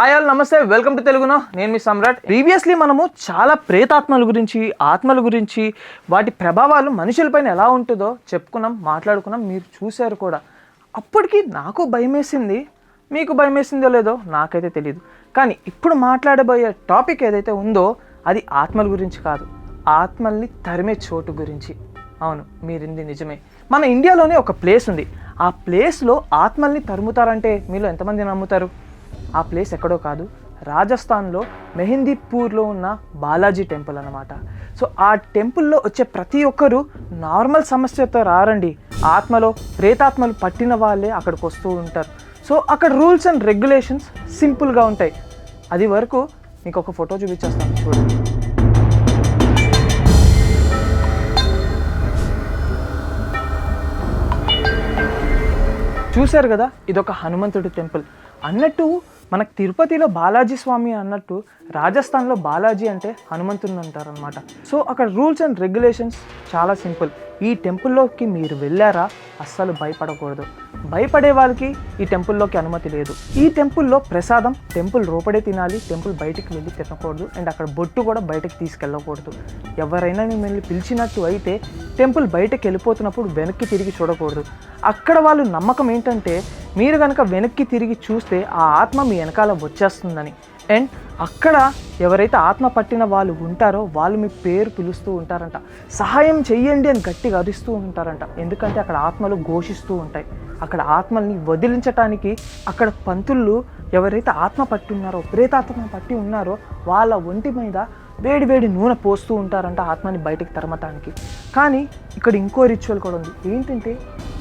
Hi all నమస్తే. Welcome to తెలుగునో నేను మీ సమ్రాట్. ప్రీవియస్లీ మనము చాలా ప్రేతాత్మల గురించి ఆత్మల గురించి వాటి ప్రభావాలు మనుషులపైన ఎలా ఉంటుందో చెప్పుకున్నాం మాట్లాడుకున్నాం మీరు చూశారు కూడా. అప్పటికి నాకు భయమేసింది. మీకు భయమేసిందో లేదో నాకైతే తెలియదు కానీ ఇప్పుడు మాట్లాడబోయే టాపిక్ ఏదైతే ఉందో అది ఆత్మల గురించి కాదు. ఆత్మల్ని తరిమే చోటు గురించి. అవును మీరింది నిజమే. మన ఇండియాలోనే ఒక ప్లేస్ ఉంది. ఆ ప్లేస్లో ఆత్మల్ని తరుముతారంటే మీలో ఎంతమంది నమ్ముతారు? ఆ ప్లేస్ ఎక్కడో కాదు రాజస్థాన్లో మెహందీపూర్లో ఉన్న బాలాజీ టెంపుల్ అన్నమాట. సో ఆ టెంపుల్లో వచ్చే ప్రతి ఒక్కరూ నార్మల్ సమస్యతో రారండి. ఆత్మలో ప్రేతాత్మలు పట్టిన వాళ్ళే అక్కడికి వస్తూ ఉంటారు. సో అక్కడ రూల్స్ అండ్ రెగ్యులేషన్స్ సింపుల్గా ఉంటాయి. అది వరకు మీకు ఒక ఫోటో చూపించేస్తాను చూడండి. చూశారు కదా ఇదొక హనుమంతుడి టెంపుల్. అన్నట్టు మనకు తిరుపతిలో బాలాజీ స్వామి అన్నట్టు రాజస్థాన్లో బాలాజీ అంటే హనుమంతుని అంటారు అనమాట సో అక్కడ రూల్స్ అండ్ రెగ్యులేషన్స్ చాలా సింపుల్. ఈ టెంపుల్లోకి మీరు వెళ్ళారా అస్సలు భయపడకూడదు. భయపడే వాళ్ళకి ఈ టెంపుల్లోకి అనుమతి లేదు. ఈ టెంపుల్లో ప్రసాదం టెంపుల్ రూపడే తినాలి టెంపుల్ బయటికి వెళ్ళి తినకూడదు అండ్ అక్కడ బొట్టు కూడా బయటకు తీసుకెళ్ళకూడదు. ఎవరైనా మిమ్మల్ని పిలిచినట్టు అయితే టెంపుల్ బయటకు వెళ్ళిపోతున్నప్పుడు వెనక్కి తిరిగి చూడకూడదు. అక్కడ వాళ్ళు నమ్మకం ఏంటంటే మీరు కనుక వెనక్కి తిరిగి చూస్తే ఆ ఆత్మ మీ వెనకాల వచ్చేస్తుందని. అండ్ అక్కడ ఎవరైతే ఆత్మ పట్టిన వాళ్ళు ఉంటారో వాళ్ళు మీ పేరు పిలుస్తూ ఉంటారంట. సహాయం చెయ్యండి అని గట్టిగా అరుస్తూ ఉంటారంట. ఎందుకంటే అక్కడ ఆత్మలు ఘోషిస్తూ ఉంటాయి. అక్కడ ఆత్మల్ని వదిలించటానికి అక్కడ పంతుళ్ళు ఎవరైతే ఆత్మ పట్టి ఉన్నారో ప్రేతాత్మ పట్టి ఉన్నారో వాళ్ళ ఒంటి మీద వేడి వేడి నూనె పోస్తూ ఉంటారంట ఆత్మని బయటికి తరమటానికి. కానీ ఇక్కడ ఇంకో రిచువల్ కూడా ఉంది. ఏంటంటే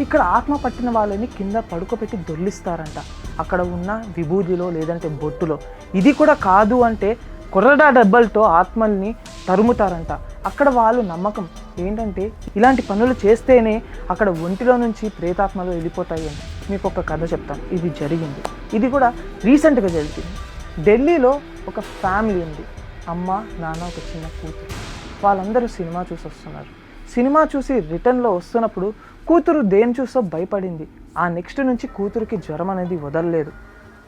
ఇక్కడ ఆత్మ పట్టిన వాళ్ళని కింద పడుకోబెట్టి దొర్లిస్తారంట. అక్కడ ఉన్న విభూదిలో లేదంటే బొట్టులో. ఇది కూడా కాదు అంటే కుర్రడా డబ్బలతో ఆత్మల్ని తరుముతారంట. అక్కడ వాళ్ళు నమ్మకం ఏంటంటే ఇలాంటి పనులు చేస్తేనే అక్కడ ఒంటిలో నుంచి ప్రేతాత్మలు వెళ్ళిపోతాయి అని. మీకు ఒక కథ చెప్తాను. ఇది జరిగింది. ఇది కూడా రీసెంట్గా జరిగింది. ఢిల్లీలో ఒక ఫ్యామిలీ ఉంది. అమ్మ నాన్న ఒక చిన్న కూతురు. వాళ్ళందరూ సినిమా చూసి వస్తున్నారు. సినిమా చూసి రిటర్న్లో వస్తున్నప్పుడు కూతురు దేని చూసో భయపడింది. ఆ నెక్స్ట్ నుంచి కూతురికి జ్వరం అనేది వదలలేదు.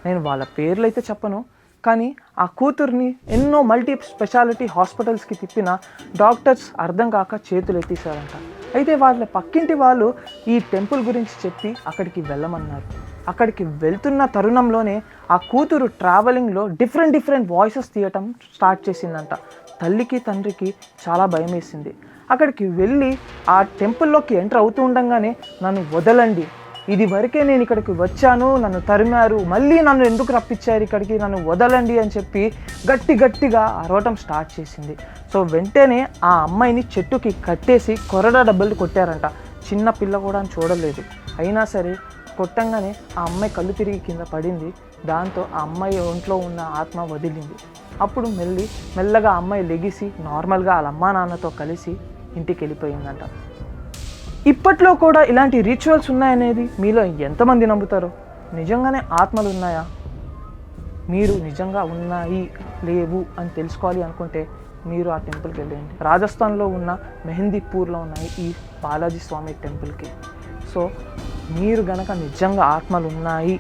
నేను వాళ్ళ పేర్లు అయితే చెప్పను కానీ ఆ కూతుర్ని ఎన్నో మల్టీ స్పెషాలిటీ హాస్పిటల్స్కి తిప్పిన డాక్టర్స్ అర్థం కాక చేతులు ఎత్తేసారంట అయితే వాళ్ళ పక్కింటి వాళ్ళు ఈ టెంపుల్ గురించి చెప్పి అక్కడికి వెళ్ళమన్నారు. అక్కడికి వెళ్తున్న తరుణంలోనే ఆ కూతురు ట్రావెలింగ్లో డిఫరెంట్ డిఫరెంట్ వాయిసెస్ తీయటం స్టార్ట్ చేసిందంట. తల్లికి తండ్రికి చాలా భయం వేసింది అక్కడికి వెళ్ళి ఆ టెంపుల్లోకి ఎంటర్ అవుతూ ఉండగానే నన్ను వదలండి. ఇది వరకే నేను ఇక్కడికి వచ్చాను నన్ను తరిమారు మళ్ళీ నన్ను ఎందుకు రప్పించారు ఇక్కడికి నన్ను వదలండి అని చెప్పి గట్టి గట్టిగా అరవటం స్టార్ట్ చేసింది. సో వెంటనే ఆ అమ్మాయిని చెట్టుకి కట్టేసి కొరడా డబ్బులు కొట్టారంట. చిన్న పిల్ల కూడా చూడలేదు. అయినా సరే కొట్టంగానే ఆ అమ్మాయి కళ్ళు తిరిగి కింద పడింది. దాంతో ఆ అమ్మాయి ఒంట్లో ఉన్న ఆత్మ వదిలింది. అప్పుడు మెల్లి మెల్లగా అమ్మాయి లెగిసి నార్మల్గా వాళ్ళ అమ్మా నాన్నతో కలిసి ఇంటికి వెళ్ళిపోయిందంట. ఇప్పట్లో కూడా ఇలాంటి రిచువల్స్ ఉన్నాయనేది మీలో ఎంతమంది నమ్ముతారో? నిజంగానే ఆత్మలు ఉన్నాయా? మీరు నిజంగా ఉన్నాయి లేవు అని తెలుసుకోవాలి అనుకుంటే మీరు ఆ టెంపుల్కి వెళ్ళండి రాజస్థాన్లో ఉన్న మెహందీపూర్లో ఉన్నాయి ఈ బాలాజీ స్వామి టెంపుల్కి. సో మీరు గనక నిజంగా ఆత్మలు ఉన్నాయి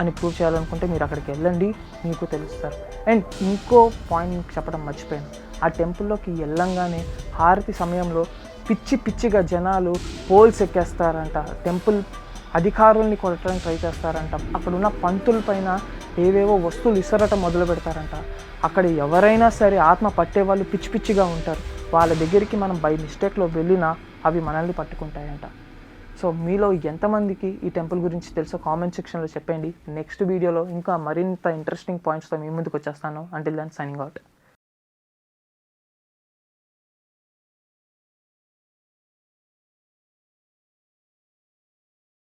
అని ప్రూవ్ చేయాలనుకుంటే మీరు అక్కడికి వెళ్ళండి మీకు తెలుస్తారు. అండ్ ఇంకో పాయింట్ మీకు చెప్పడం మర్చిపోయాను. ఆ టెంపుల్లోకి వెళ్ళంగానే హారతి సమయంలో పిచ్చి పిచ్చిగా జనాలు పోల్స్ ఎక్కేస్తారంట. టెంపుల్ అధికారుల్ని కొట్టడానికి ట్రై చేస్తారంట. అక్కడ ఉన్న పంతుల పైన ఏవేవో వస్తువులు ఇసరట మొదలు పెడతారంట. అక్కడ ఎవరైనా సరే ఆత్మ పట్టే వాళ్ళు పిచ్చి పిచ్చిగా ఉంటారు. వాళ్ళ దగ్గరికి మనం బై మిస్టేక్లో వెళ్ళినా అవి మనల్ని పట్టుకుంటాయంట. సో మీలో ఎంతమందికి ఈ టెంపుల్ గురించి తెలుసో కామెంట్ సెక్షన్లో చెప్పండి. నెక్స్ట్ వీడియోలో ఇంకా మరింత ఇంట్రెస్టింగ్ పాయింట్స్తో మీ ముందుకు వచ్చేస్తాను. అంటిల్ దాన్ సైనింగ్ అవుట్